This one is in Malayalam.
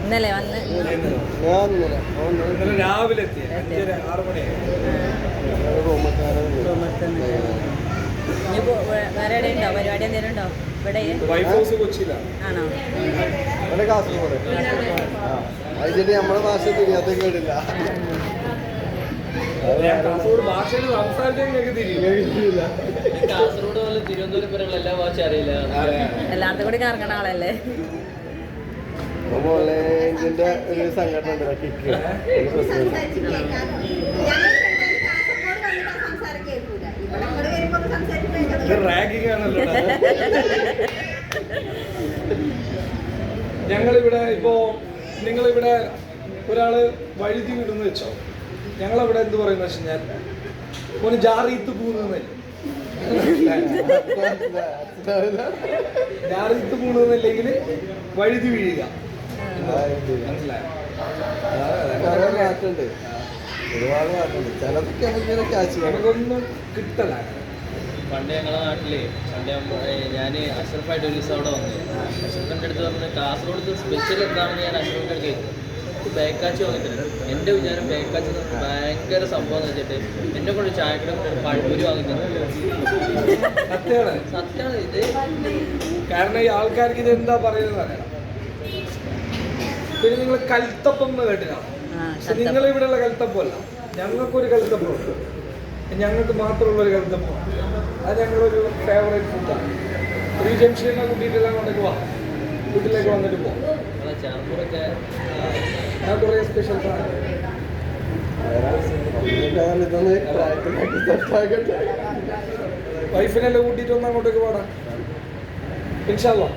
ഇന്നലെ വന്ന്. രാവിലെ വേറെ എവിടെ ഉണ്ടോ പരിപാടി എന്തെങ്കിലും ഉണ്ടോ? ഇവിടെ? ആണോ? ഇവിടെ കാസർഗോഡ്. ഭാഷ തിരിയാത്ത കേട്ടില്ല കാസർഗോഡ് ഭാഷയിൽ തിരിയില്ല കാസർഗോഡ് തിരുവനന്തപുരം വരെയുള്ള എല്ലാ ഭാഷ അറിയില്ല. എല്ലായിടത്തും കൂടി കറങ്ങണ ആളല്ലേ? ഇതിന്റെ ഒരു സംഘടന ഉണ്ട് കിക്ക്. ഒരു പ്രസിഡന്റ് ഇത് റാഗിങ് ആണല്ലോ ഞങ്ങളിവിടെ ഇപ്പോ നിങ്ങളിവിടെ ഒരാൾ വഴുതി വിടുന്നു വെച്ചോ? ഞങ്ങളവിടെ എന്ത് പറയുന്ന വെച്ച് കഴിഞ്ഞാൽ മോന് ജാറീത്ത് പൂന്നല്ലേ ജാറീത്ത് പൂണെന്നില്ലെങ്കിൽ വഴുതി വീഴുക. നമുക്കൊന്നും കിട്ടല. പണ്ട് ഞങ്ങളുടെ നാട്ടിൽ പണ്ട് ഞാൻ അഷറഫായിട്ട് ഒരു ദിവസം അവിടെ വന്നു. അഷറഫിന്റെ അടുത്ത് പറഞ്ഞ് കാസർഗോഡ് സ്പെഷ്യൽ എന്താണെന്ന് ഞാൻ അഷറഫിന്റെ അടുത്ത് ചോദിച്ചു. എനിക്ക് ബേക്കാച്ചി വാങ്ങിത്തരും എന്റെ വിചാരം ബേക്കാച്ചി ഭയങ്കര സംഭവം എന്ന് വെച്ചിട്ട് എന്നെ കൊണ്ട് ചായക്കട പഴൂര് വാങ്ങിത്തന്നു സത്യമാണ്. സത്യമാണ് ഇത്. കാരണം ഈ ആൾക്കാർക്ക് ഇത് എന്താ പറയുന്നത് പിന്നെ നിങ്ങൾ കൽത്തപ്പം എന്ന് കേട്ടിട്ടാണ് നിങ്ങൾ ഇവിടെ നിങ്ങൾ ഇവിടെയുള്ള കൽത്തപ്പമല്ല. ഞങ്ങൾക്കൊരു കൽത്തപ്പമുണ്ട് ഞങ്ങൾക്ക് മാത്രമുള്ള ഒരു കൽത്തപ്പം അത് ഞങ്ങളൊരു ഫേവറേറ്റ് ഫുഡാണ് ഒരു ജംഗ്ഷനെ കൂട്ടിയിട്ടെല്ലാം കൊണ്ടേക്ക് വാ. വീട്ടിലേക്ക് വന്നിട്ട് ഞാൻ കുറേ സ്പെഷ്യൽ ഇതൊന്ന് സെറ്റാക്കട്ടെ വൈഫിനെല്ലാം കൂട്ടിയിട്ട് ഒന്ന് അങ്ങോട്ടേക്ക് പാടാം. ഇൻഷാല്ലോ